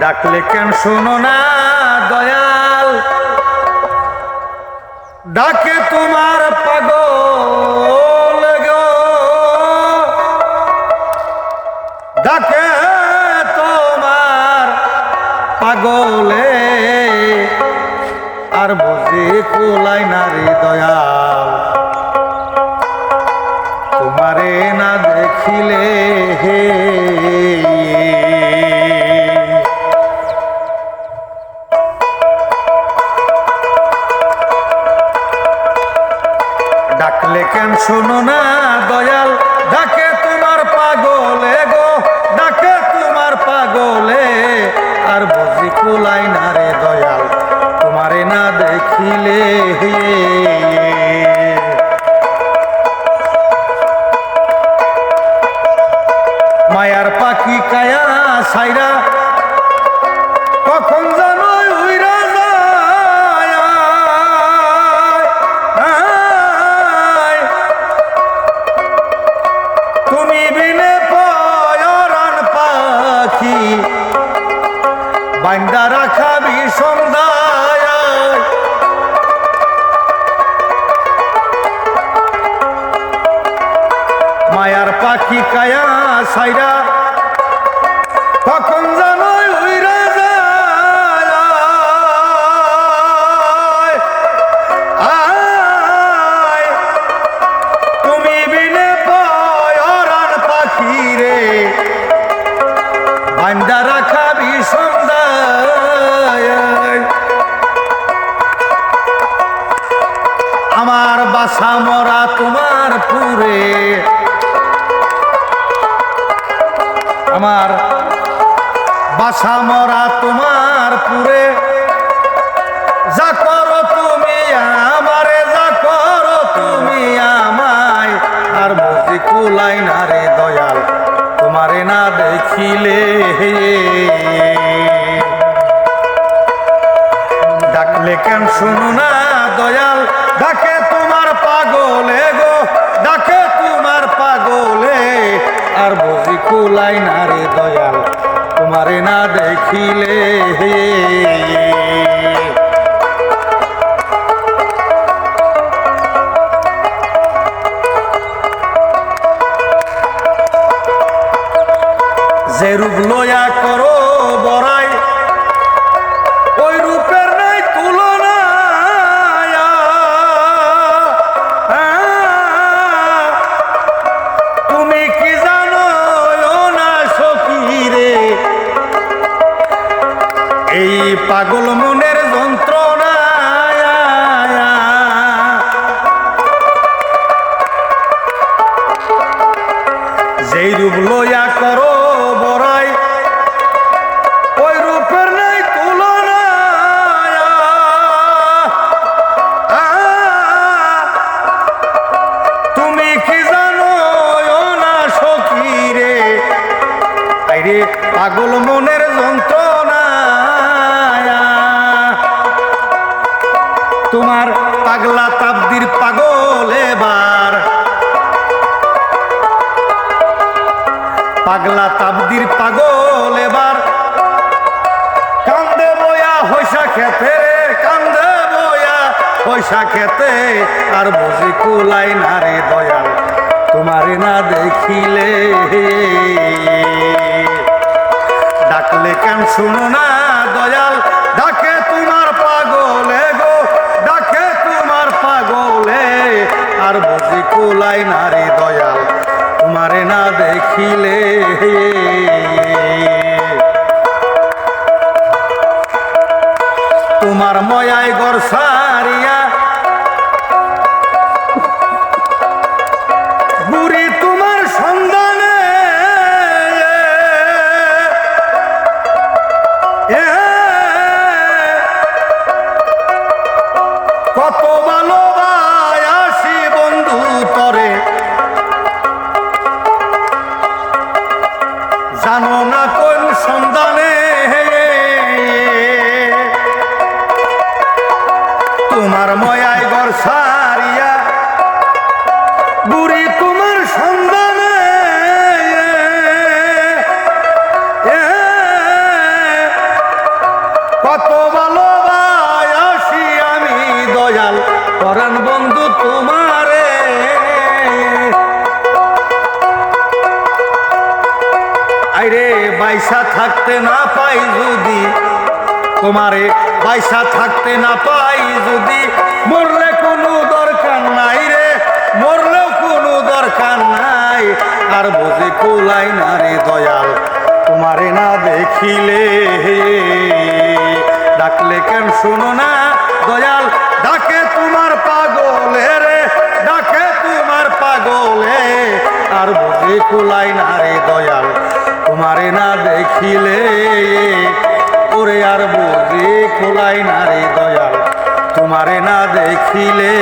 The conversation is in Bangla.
ডাকলে কেন শোনো না, দয়াল? ডাকে তোমার পাগল ডাকে তোমার পাগলে। আর বুঝি কুলাই নারী দয়াল। তোমারে না দেখিলে হে ডাকলে কেন শোনো না দয়াল? ডাকে তোমার পাগলে গো, ডাকে তোমার পাগলে। আর বুঝি কুলাই না রে দয়াল, তোমারে না দেখিলে মায়ার পাখি কায়া সাইরা কখন জানো বান্দা রাখাবি সন্ধ্যায়। মায়ার পাখি কায়া সাইরা কখন জানো আমার বাসা মরা তোমার পুরে। আমার বাসা মরা তোমার পুরে। যা করো তুমি আমারে, যা করো তুমি আমায়। আর বুঝি কুলাই না রে দয়াল, তোমারে না দেখিলে। ডাকলে কেন শুনো না দয়াল ডাকে তোমার পাগলে গো, ডাকে তোমার পাগলে। আর বুঝি কুলাই না রে দয়াল, তোমারে না দেখিলে। যে রূপ লয়া করো পাগল মনের যন্ত্রণা যেই রূপ লইয়া করো বড়াই, ওই রূপের নাই তুলনা তুমি কি জানো না সখী রে? পাগল মনের যন্ত্রণা পাগলা তাবদির পাগল এবার। পাগলা তাবদির পাগল এবার। কান্দে বয়া হইসা খেতে কান্দে বয়া হইসা খেতে। আর বুঝি কুলাই না রে দয়াল, তোমারে না দেখিলে। ডাকলে কেন শুনো না দয়াল দেখিলে তোমার ময়াই গর তোমার ময়ায় গড় সারিয়া, বুড়ি তোমার সন্ধানে কত আসি আমি দয়াল, পরাণ বন্ধু তোমারে। আইরে, বাইসা থাকতে না পাই যদি তোমারে বাইসা থাকতে না পাই যদি। মরলে কোনো দরকার নাই রে, মরলেও কোনো দরকার নাই। আর বুঝি কুলাই না রে দয়াল, তোমারে না দেখিলে। ডাকলে কেন শুনো না দয়াল, ডাকে তোমার পাগলে রে, ডাকে তোমার পাগলে। আর বুঝি কুলাই না রে দয়াল, তোমারে না দেখিলে। ওরে আর বুঝি খোলাই না রে দয়াল। তোমারে না দেখিলে